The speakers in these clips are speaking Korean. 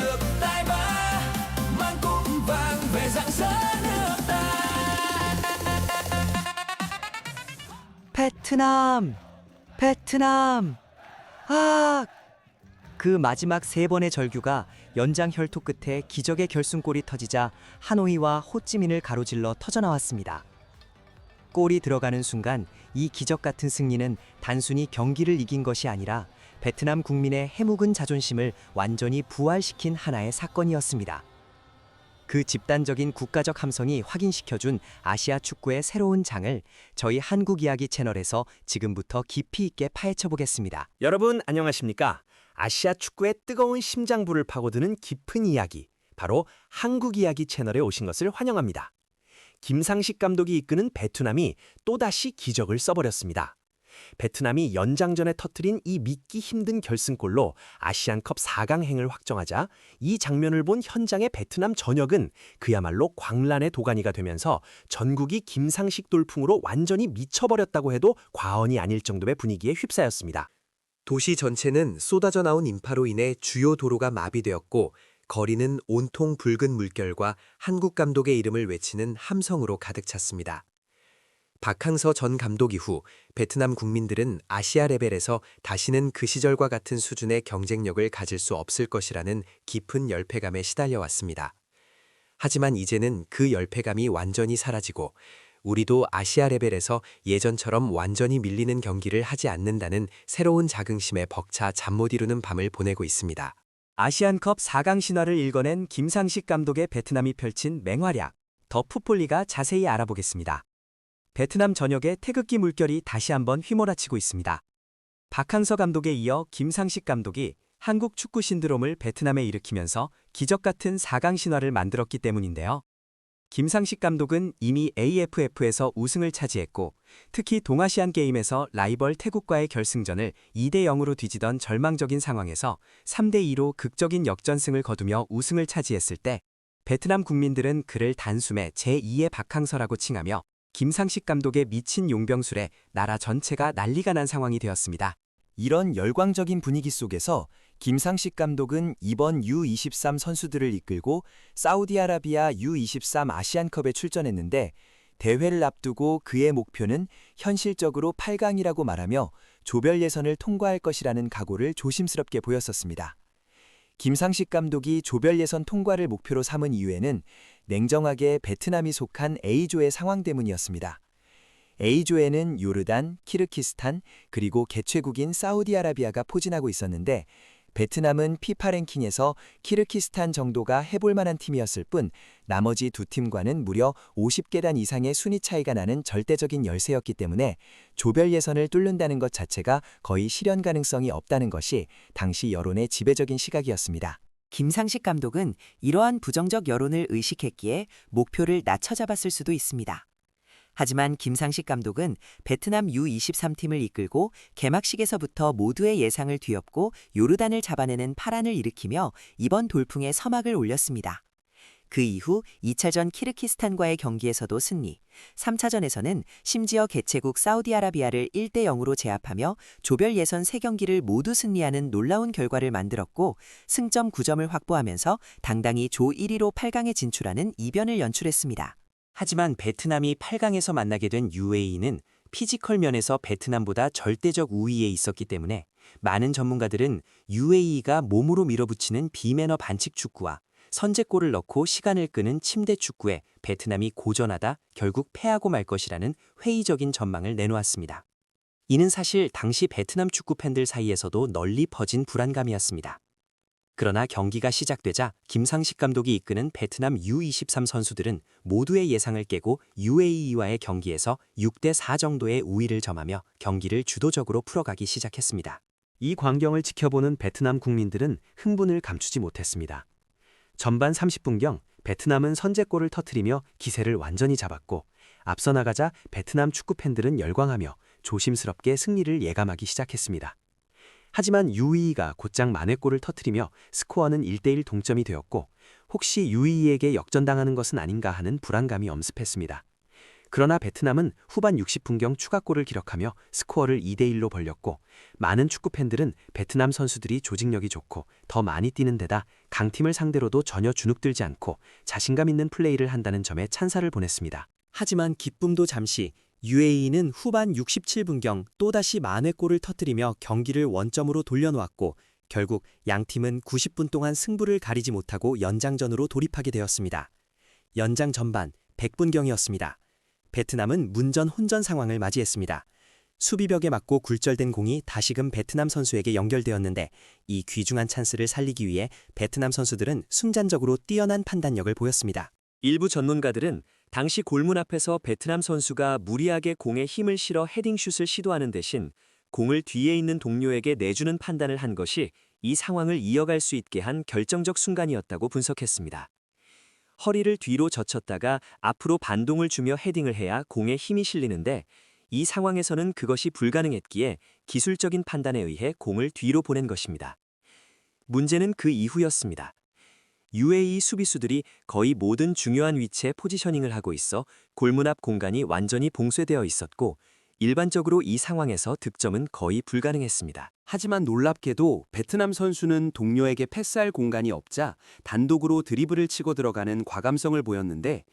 Lược tài ba Mang cúp vàng về dạng dỡ nước ta 베트남, 베트남. 아, 그 마지막 세 번의 절규가 연장 혈투 끝에 기적의 결승골이 터지자 하노이와 호찌민을 가로질러 터져 나왔습니다. 골이 들어가는 순간 이 기적 같은 승리는 단순히 경기를 이긴 것이 아니라 베트남 국민의 해묵은 자존심을 완전히 부활시킨 하나의 사건이었습니다. 그 집단적인 국가적 함성이 확인시켜준 아시아 축구의 새로운 장을 저희 한국 이야기 채널에서 지금부터 깊이 있게 파헤쳐 보겠습니다. 여러분 안녕하십니까? 아시아 축구의 뜨거운 심장부를 파고드는 깊은 이야기, 바로 한국 이야기 채널에 오신 것을 환영합니다. 김상식 감독이 이끄는 베트남이 또다시 기적을 써버렸습니다. 베트남이 연장전에 터트린 이 믿기 힘든 결승골로 아시안컵 4강행을 확정하자 이 장면을 본 현장의 베트남 전역은 그야말로 광란의 도가니가 되면서 전국이 김상식 돌풍으로 완전히 미쳐버렸다고 해도 과언이 아닐 정도의 분위기에 휩싸였습니다. 도시 전체는 쏟아져 나온 인파로 인해 주요 도로가 마비되었고 거리는 온통 붉은 물결과 한국 감독의 이름을 외치는 함성으로 가득 찼습니다. 박항서 전 감독 이후 베트남 국민들은 아시아 레벨에서 다시는 그 시절과 같은 수준의 경쟁력을 가질 수 없을 것이라는 깊은 열패감에 시달려 왔습니다. 하지만 이제는 그 열패감이 완전히 사라지고 우리도 아시아 레벨에서 예전처럼 완전히 밀리는 경기를 하지 않는다는 새로운 자긍심에 벅차 잠 못 이루는 밤을 보내고 있습니다. 아시안컵 4강 신화를 읽어낸 김상식 감독의 베트남이 펼친 맹활약, 더 풋볼리가 자세히 알아보겠습니다. 베트남 전역의 태극기 물결이 다시 한번 휘몰아치고 있습니다. 박항서 감독에 이어 김상식 감독이 한국 축구 신드롬을 베트남에 일으키면서 기적 같은 4강 신화를 만들었기 때문인데요. 김상식 감독은 이미 AFF에서 우승을 차지했고 특히 동아시안 게임에서 라이벌 태국과의 결승전을 2대 0으로 뒤지던 절망적인 상황에서 3대 2로 극적인 역전승을 거두며 우승을 차지했을 때 베트남 국민들은 그를 단숨에 제2의 박항서라고 칭하며 김상식 감독의 미친 용병술에 나라 전체가 난리가 난 상황이 되었습니다. 이런 열광적인 분위기 속에서 김상식 감독은 이번 U23 선수들을 이끌고 사우디아라비아 U23 아시안컵에 출전했는데 대회를 앞두고 그의 목표는 현실적으로 8강이라고 말하며 조별 예선을 통과할 것이라는 각오를 조심스럽게 보였었습니다. 김상식 감독이 조별 예선 통과를 목표로 삼은 이유에는 냉정하게 베트남이 속한 A조의 상황 때문이었습니다. A조에는 요르단, 키르키스탄, 그리고 개최국인 사우디아라비아가 포진하고 있었는데 베트남은 피파 랭킹에서 키르키스탄 정도가 해볼 만한 팀이었을 뿐 나머지 두 팀과는 무려 50계단 이상의 순위 차이가 나는 절대적인 열세였기 때문에 조별 예선을 뚫는다는 것 자체가 거의 실현 가능성이 없다는 것이 당시 여론의 지배적인 시각이었습니다. 김상식 감독은 이러한 부정적 여론을 의식했기에 목표를 낮춰 잡았을 수도 있습니다. 하지만 김상식 감독은 베트남 U23팀을 이끌고 개막식에서부터 모두의 예상을 뒤엎고 요르단을 잡아내는 파란을 일으키며 이번 돌풍에 서막을 올렸습니다. 그 이후 2차전 키르키스탄과의 경기에서도 승리, 3차전에서는 심지어 개최국 사우디아라비아를 1대 0으로 제압하며 조별 예선 3경기를 모두 승리하는 놀라운 결과를 만들었고 승점 9점을 확보하면서 당당히 조 1위로 8강에 진출하는 이변을 연출했습니다. 하지만 베트남이 8강에서 만나게 된 UAE는 피지컬 면에서 베트남보다 절대적 우위에 있었기 때문에 많은 전문가들은 UAE가 몸으로 밀어붙이는 비매너 반칙 축구와 선제골을 넣고 시간을 끄는 침대 축구에 베트남이 고전하다 결국 패하고 말 것이라는 회의적인 전망을 내놓았습니다. 이는 사실 당시 베트남 축구 팬들 사이에서도 널리 퍼진 불안감이었습니다. 그러나 경기가 시작되자 김상식 감독이 이끄는 베트남 U23 선수들은 모두의 예상을 깨고 UAE와의 경기에서 6대 4 정도의 우위를 점하며 경기를 주도적으로 풀어가기 시작했습니다. 이 광경을 지켜보는 베트남 국민들은 흥분을 감추지 못했습니다. 전반 30분경 베트남은 선제골을 터트리며 기세를 완전히 잡았고 앞서 나가자 베트남 축구 팬들은 열광하며 조심스럽게 승리를 예감하기 시작했습니다. 하지만 UEE가 곧장 만회골을 터트리며 스코어는 1대1 동점이 되었고 혹시 UEE에게 역전당하는 것은 아닌가 하는 불안감이 엄습했습니다. 그러나 베트남은 후반 60분경 추가골을 기록하며 스코어를 2대1로 벌렸고 많은 축구 팬들은 베트남 선수들이 조직력이 좋고 더 많이 뛰는 데다 강팀을 상대로도 전혀 주눅들지 않고 자신감 있는 플레이를 한다는 점에 찬사를 보냈습니다. 하지만 기쁨도 잠시 UAE는 후반 67분경 또다시 만회골을 터뜨리며 경기를 원점으로 돌려놓았고 결국 양팀은 90분 동안 승부를 가리지 못하고 연장전으로 돌입하게 되었습니다. 연장 전반 100분경이었습니다. 베트남은 문전 혼전 상황을 맞이했습니다. 수비벽에 맞고 굴절된 공이 다시금 베트남 선수에게 연결되었는데 이 귀중한 찬스를 살리기 위해 베트남 선수들은 순간적으로 뛰어난 판단력을 보였습니다. 일부 전문가들은 당시 골문 앞에서 베트남 선수가 무리하게 공에 힘을 실어 헤딩슛을 시도하는 대신 공을 뒤에 있는 동료에게 내주는 판단을 한 것이 이 상황을 이어갈 수 있게 한 결정적 순간이었다고 분석했습니다. 허리를 뒤로 젖혔다가 앞으로 반동을 주며 헤딩을 해야 공에 힘이 실리는데 이 상황에서는 그것이 불가능했기에 기술적인 판단에 의해 공을 뒤로 보낸 것입니다. 문제는 그 이후였습니다. UAE 수비수들이 거의 모든 중요한 위치에 포지셔닝을 하고 있어 골문 앞 공간이 완전히 봉쇄되어 있었고 일반적으로 이 상황에서 득점은 거의 불가능했습니다. 하지만 놀랍게도 베트남 선수는 동료에게 패스할 공간이 없자 단독으로 드리블을 치고 들어가는 과감성을 보였는데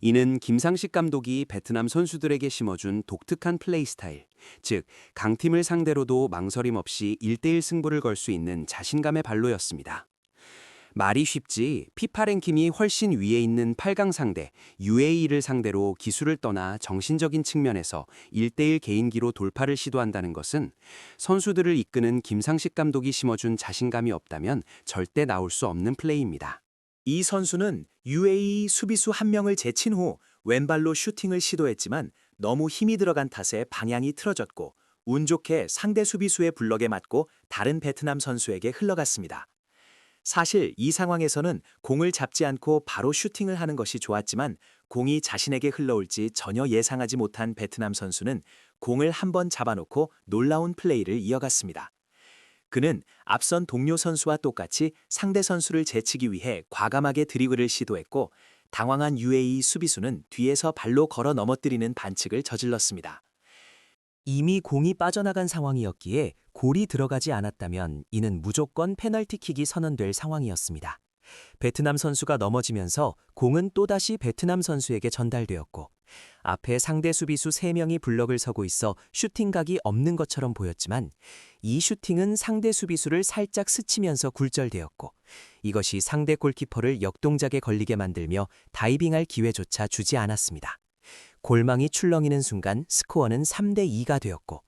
이는 김상식 감독이 베트남 선수들에게 심어준 독특한 플레이 스타일, 즉 강팀을 상대로도 망설임 없이 1대1 승부를 걸 수 있는 자신감의 발로였습니다. 말이 쉽지 피파 랭킹이 훨씬 위에 있는 8강 상대 UAE를 상대로 기술을 떠나 정신적인 측면에서 1대1 개인기로 돌파를 시도한다는 것은 선수들을 이끄는 김상식 감독이 심어준 자신감이 없다면 절대 나올 수 없는 플레이입니다. 이 선수는 UAE 수비수 한 명을 제친 후 왼발로 슈팅을 시도했지만 너무 힘이 들어간 탓에 방향이 틀어졌고 운 좋게 상대 수비수의 블럭에 맞고 다른 베트남 선수에게 흘러갔습니다. 사실 이 상황에서는 공을 잡지 않고 바로 슈팅을 하는 것이 좋았지만 공이 자신에게 흘러올지 전혀 예상하지 못한 베트남 선수는 공을 한 번 잡아놓고 놀라운 플레이를 이어갔습니다. 그는 앞선 동료 선수와 똑같이 상대 선수를 제치기 위해 과감하게 드리블을 시도했고 당황한 UAE 수비수는 뒤에서 발로 걸어 넘어뜨리는 반칙을 저질렀습니다. 이미 공이 빠져나간 상황이었기에 골이 들어가지 않았다면 이는 무조건 페널티킥이 선언될 상황이었습니다. 베트남 선수가 넘어지면서 공은 또다시 베트남 선수에게 전달되었고 앞에 상대 수비수 3명이 블럭을 서고 있어 슈팅각이 없는 것처럼 보였지만 이 슈팅은 상대 수비수를 살짝 스치면서 굴절되었고 이것이 상대 골키퍼를 역동작에 걸리게 만들며 다이빙할 기회조차 주지 않았습니다. 골망이 출렁이는 순간 스코어는 3대 2가 되었고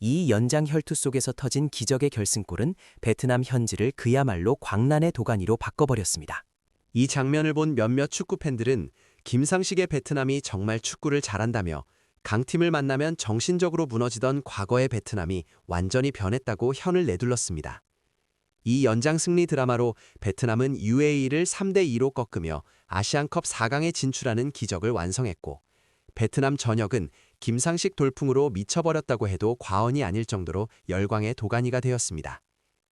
이 연장 혈투 속에서 터진 기적의 결승골은 베트남 현지를 그야말로 광란의 도가니로 바꿔버렸습니다. 이 장면을 본 몇몇 축구 팬들은 김상식의 베트남이 정말 축구를 잘한다며 강팀을 만나면 정신적으로 무너지던 과거의 베트남이 완전히 변했다고 현을 내둘렀습니다. 이 연장 승리 드라마로 베트남은 UAE를 3대 2로 꺾으며 아시안컵 4강에 진출하는 기적을 완성했고 베트남 전역은 김상식 돌풍으로 미쳐버렸다고 해도 과언이 아닐 정도로 열광의 도가니가 되었습니다.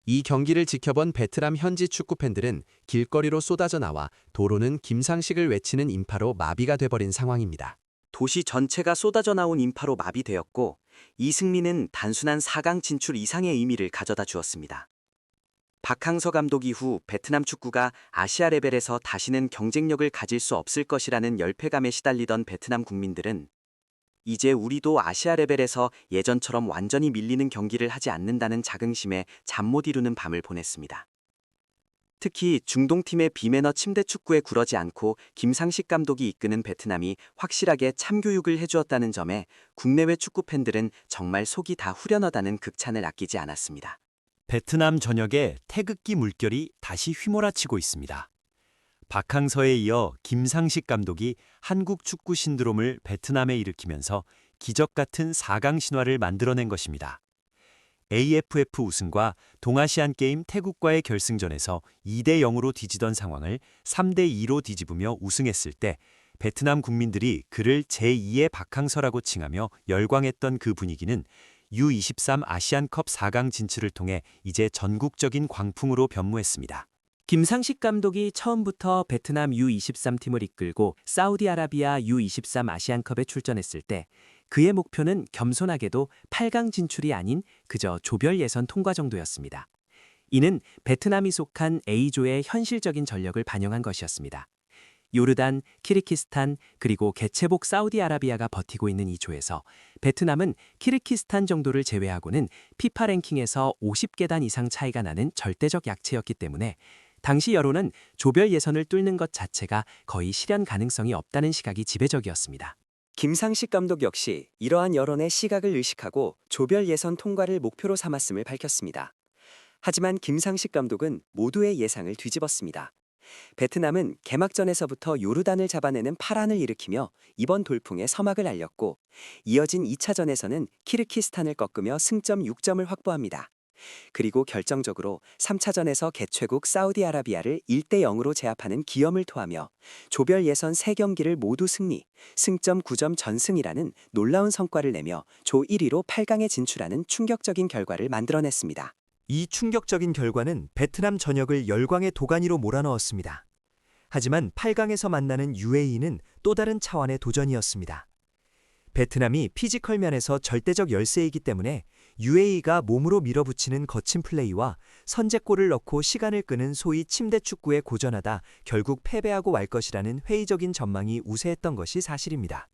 이 경기를 지켜본 베트남 현지 축구 팬들은 길거리로 쏟아져 나와 도로는 김상식을 외치는 인파로 마비가 돼버린 상황입니다. 도시 전체가 쏟아져 나온 인파로 마비되었고 이 승리는 단순한 4강 진출 이상의 의미를 가져다 주었습니다. 박항서 감독 이후 베트남 축구가 아시아 레벨에서 다시는 경쟁력을 가질 수 없을 것이라는 열패감에 시달리던 베트남 국민들은 이제 우리도 아시아 레벨에서 예전처럼 완전히 밀리는 경기를 하지 않는다는 자긍심에 잠 못 이루는 밤을 보냈습니다. 특히 중동팀의 비매너 침대 축구에 굴하지 않고 김상식 감독이 이끄는 베트남이 확실하게 참교육을 해주었다는 점에 국내외 축구 팬들은 정말 속이 다 후련하다는 극찬을 아끼지 않았습니다. 베트남 전역에 태극기 물결이 다시 휘몰아치고 있습니다. 박항서에 이어 김상식 감독이 한국 축구 신드롬을 베트남에 일으키면서 기적 같은 4강 신화를 만들어낸 것입니다. AFF 우승과 동아시안 게임 태국과의 결승전에서 2대 0으로 뒤지던 상황을 3대 2로 뒤집으며 우승했을 때 베트남 국민들이 그를 제2의 박항서라고 칭하며 열광했던 그 분위기는 U23 아시안컵 4강 진출을 통해 이제 전국적인 광풍으로 변모했습니다. 김상식 감독이 처음부터 베트남 U23 팀을 이끌고 사우디아라비아 U23 아시안컵에 출전했을 때 그의 목표는 겸손하게도 8강 진출이 아닌 그저 조별 예선 통과 정도였습니다. 이는 베트남이 속한 A조의 현실적인 전력을 반영한 것이었습니다. 요르단, 키르키스탄, 그리고 개체복 사우디아라비아가 버티고 있는 이 조에서 베트남은 키르키스탄 정도를 제외하고는 피파 랭킹에서 50계단 이상 차이가 나는 절대적 약체였기 때문에 당시 여론은 조별 예선을 뚫는 것 자체가 거의 실현 가능성이 없다는 시각이 지배적이었습니다. 김상식 감독 역시 이러한 여론의 시각을 의식하고 조별 예선 통과를 목표로 삼았음을 밝혔습니다. 하지만 김상식 감독은 모두의 예상을 뒤집었습니다. 베트남은 개막전에서부터 요르단을 잡아내는 파란을 일으키며 이번 돌풍의 서막을 알렸고 이어진 2차전에서는 키르키스탄을 꺾으며 승점 6점을 확보합니다. 그리고 결정적으로 3차전에서 개최국 사우디아라비아를 1대 0으로 제압하는 기염을 토하며 조별 예선 3경기를 모두 승리, 승점 9점 전승이라는 놀라운 성과를 내며 조 1위로 8강에 진출하는 충격적인 결과를 만들어냈습니다. 이 충격적인 결과는 베트남 전역을 열광의 도가니로 몰아넣었습니다. 하지만 8강에서 만나는 UAE는 또 다른 차원의 도전이었습니다. 베트남이 피지컬 면에서 절대적 열세이기 때문에 UAE가 몸으로 밀어붙이는 거친 플레이와 선제골을 넣고 시간을 끄는 소위 침대 축구에 고전하다 결국 패배하고 말 것이라는 회의적인 전망이 우세했던 것이 사실입니다.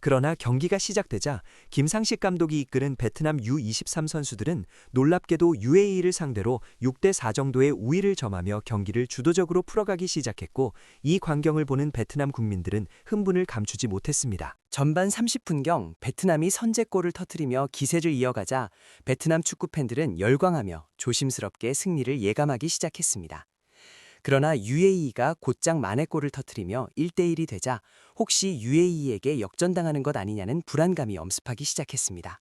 그러나 경기가 시작되자 김상식 감독이 이끄는 베트남 U23 선수들은 놀랍게도 UAE를 상대로 6대 4 정도의 우위를 점하며 경기를 주도적으로 풀어가기 시작했고 이 광경을 보는 베트남 국민들은 흥분을 감추지 못했습니다. 전반 30분경 베트남이 선제골을 터뜨리며 기세를 이어가자 베트남 축구 팬들은 열광하며 조심스럽게 승리를 예감하기 시작했습니다. 그러나 UAE가 곧장 만회골을 터뜨리며 1대1이 되자 혹시 UAE에게 역전당하는 것 아니냐는 불안감이 엄습하기 시작했습니다.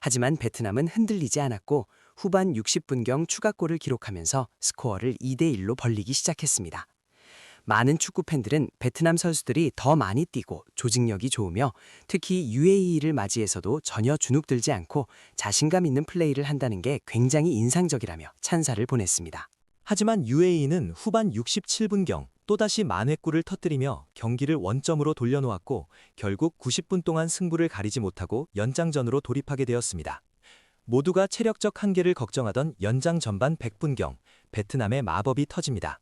하지만 베트남은 흔들리지 않았고 후반 60분경 추가골을 기록하면서 스코어를 2대1로 벌리기 시작했습니다. 많은 축구 팬들은 베트남 선수들이 더 많이 뛰고 조직력이 좋으며 특히 UAE를 맞이해서도 전혀 주눅들지 않고 자신감 있는 플레이를 한다는 게 굉장히 인상적이라며 찬사를 보냈습니다. 하지만 UAE는 후반 67분경 또다시 만회골을 터뜨리며 경기를 원점으로 돌려놓았고 결국 90분 동안 승부를 가리지 못하고 연장전으로 돌입하게 되었습니다. 모두가 체력적 한계를 걱정하던 연장 전반 100분경 베트남의 마법이 터집니다.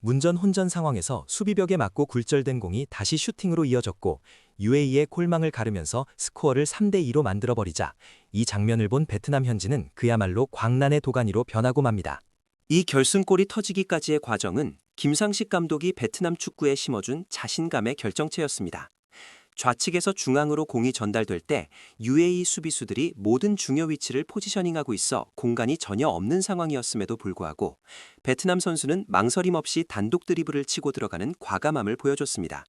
문전 혼전 상황에서 수비벽에 맞고 굴절된 공이 다시 슈팅으로 이어졌고 UAE의 콜망을 가르면서 스코어를 3대 2로 만들어버리자 이 장면을 본 베트남 현지는 그야말로 광란의 도가니로 변하고 맙니다. 이 결승골이 터지기까지의 과정은 김상식 감독이 베트남 축구에 심어준 자신감의 결정체였습니다. 좌측에서 중앙으로 공이 전달될 때 UAE 수비수들이 모든 중요 위치를 포지셔닝하고 있어 공간이 전혀 없는 상황이었음에도 불구하고 베트남 선수는 망설임 없이 단독 드리블을 치고 들어가는 과감함을 보여줬습니다.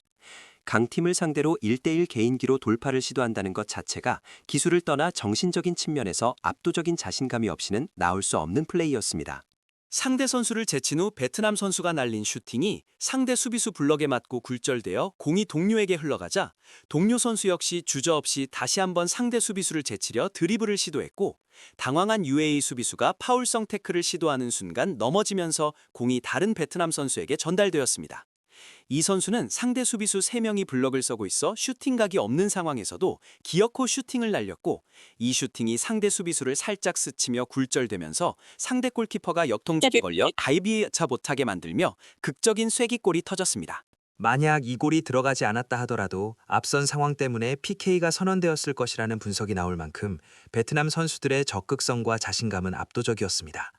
강팀을 상대로 1대1 개인기로 돌파를 시도한다는 것 자체가 기술을 떠나 정신적인 측면에서 압도적인 자신감이 없이는 나올 수 없는 플레이였습니다. 상대 선수를 제친 후 베트남 선수가 날린 슈팅이 상대 수비수 블럭에 맞고 굴절되어 공이 동료에게 흘러가자 동료 선수 역시 주저없이 다시 한번 상대 수비수를 제치려 드리블을 시도했고 당황한 UAE 수비수가 파울성 태클을 시도하는 순간 넘어지면서 공이 다른 베트남 선수에게 전달되었습니다. 이 선수는 상대 수비수 3명이 블럭을 서고 있어 슈팅각이 없는 상황에서도 기어코 슈팅을 날렸고 이 슈팅이 상대 수비수를 살짝 스치며 굴절되면서 상대 골키퍼가 역통적에 걸려 다이비 차 못하게 만들며 극적인 쐐기골이 터졌습니다. 만약 이 골이 들어가지 않았다 하더라도 앞선 상황 때문에 PK가 선언되었을 것이라는 분석이 나올 만큼 베트남 선수들의 적극성과 자신감은 압도적이었습니다.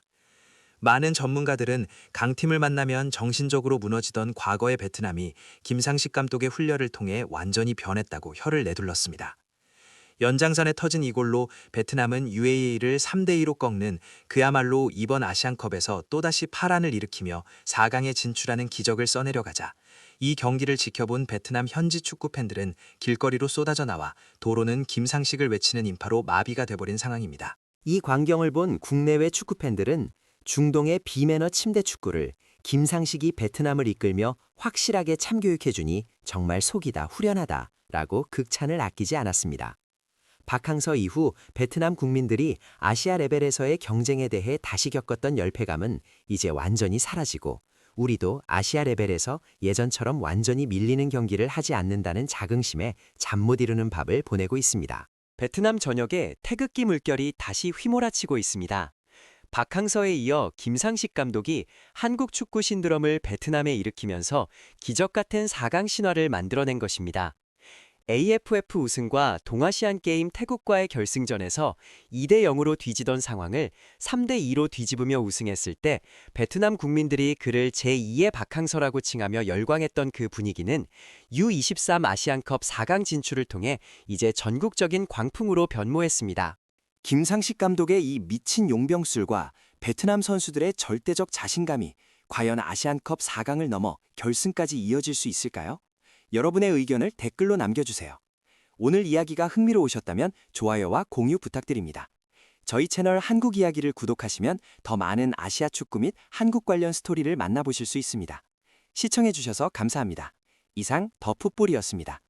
많은 전문가들은 강팀을 만나면 정신적으로 무너지던 과거의 베트남이 김상식 감독의 훈련을 통해 완전히 변했다고 혀를 내둘렀습니다. 연장전에 터진 이 골로 베트남은 UAE를 3대2로 꺾는 그야말로 이번 아시안컵에서 또다시 파란을 일으키며 4강에 진출하는 기적을 써내려가자 이 경기를 지켜본 베트남 현지 축구 팬들은 길거리로 쏟아져 나와 도로는 김상식을 외치는 인파로 마비가 돼버린 상황입니다. 이 광경을 본 국내외 축구 팬들은 중동의 비매너 침대 축구를 김상식이 베트남을 이끌며 확실하게 참교육해주니 정말 속이다 후련하다 라고 극찬을 아끼지 않았습니다. 박항서 이후 베트남 국민들이 아시아 레벨에서의 경쟁에 대해 다시 겪었던 열패감은 이제 완전히 사라지고 우리도 아시아 레벨에서 예전처럼 완전히 밀리는 경기를 하지 않는다는 자긍심에 잠 못 이루는 밥을 보내고 있습니다. 베트남 전역에 태극기 물결이 다시 휘몰아치고 있습니다. 박항서에 이어 김상식 감독이 한국 축구 신드롬을 베트남에 일으키면서 기적 같은 4강 신화를 만들어낸 것입니다. AFF 우승과 동아시안 게임 태국과의 결승전에서 2대 0으로 뒤지던 상황을 3대 2로 뒤집으며 우승했을 때 베트남 국민들이 그를 제2의 박항서라고 칭하며 열광했던 그 분위기는 U23 아시안컵 4강 진출을 통해 이제 전국적인 광풍으로 변모했습니다. 김상식 감독의 이 미친 용병술과 베트남 선수들의 절대적 자신감이 과연 아시안컵 4강을 넘어 결승까지 이어질 수 있을까요? 여러분의 의견을 댓글로 남겨주세요. 오늘 이야기가 흥미로우셨다면 좋아요와 공유 부탁드립니다. 저희 채널 한국 이야기를 구독하시면 더 많은 아시아 축구 및 한국 관련 스토리를 만나보실 수 있습니다. 시청해주셔서 감사합니다. 이상 더 풋볼이었습니다.